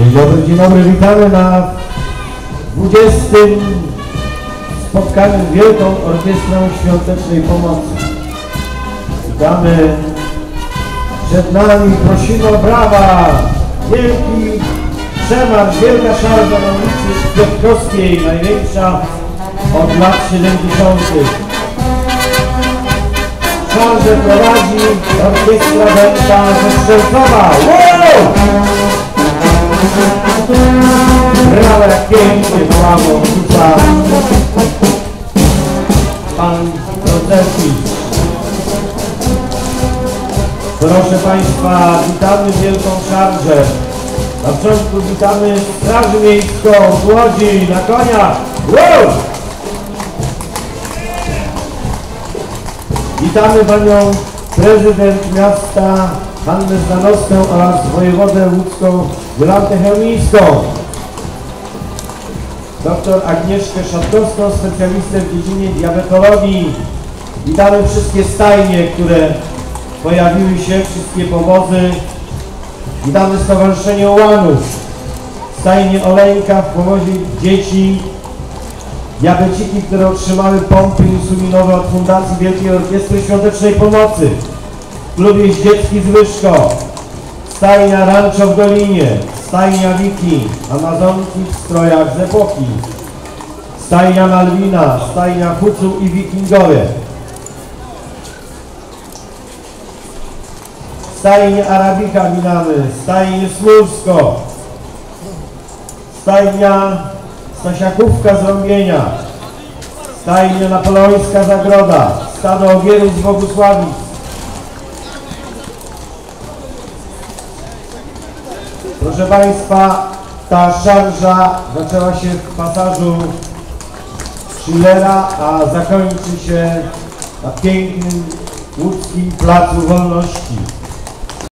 Dzień dobry, dzień dobry, witamy na 20. spotkaniu z Wielką Orkiestrą Świątecznej Pomocy. Witamy przed nami, prosimy o brawa, wielki przemarsz, wielka szarża na ulicy Piotrkowskiej, największa od lat 70. Szarżę prowadzi Orkiestra Węta ze Strzelcowa. Wow! Pięknie brawo rzuca pan Procerkiewicz. Proszę Państwa, witamy Wielką Szarżę. Na początku witamy Straż Miejską z Łodzi na konia. Wow! Witamy Panią Prezydent Miasta Hannę Zdanowską oraz wojewodę łódzką Jolantę Chełmińską. Doktor Agnieszkę Szatkowską, specjalistę w dziedzinie diabetologii. Witamy wszystkie stajnie, które pojawiły się, wszystkie powozy. Witamy Stowarzyszenie Ołanów, stajnie Oleńka w powozie dzieci, diabeciki, które otrzymały pompy insulinowe od Fundacji Wielkiej Orkiestry Świątecznej Pomocy. Klub Jeździecki z Wyszko, stajnia Rancho w Dolinie, stajnia Wiki, Amazonki w strojach z epoki, stajnia Malwina, stajnia Hucu i Wikingowie, stajnie Arabika Minamy, stajnie Smulsko, stajnia Stasiakówka z Rąbienia, stajnia Napoleońska Zagroda, stado Ogierów z Bogusławic, Proszę Państwa, ta szarża zaczęła się w pasażu Schillera, a zakończy się na pięknym łódzkim Placu Wolności.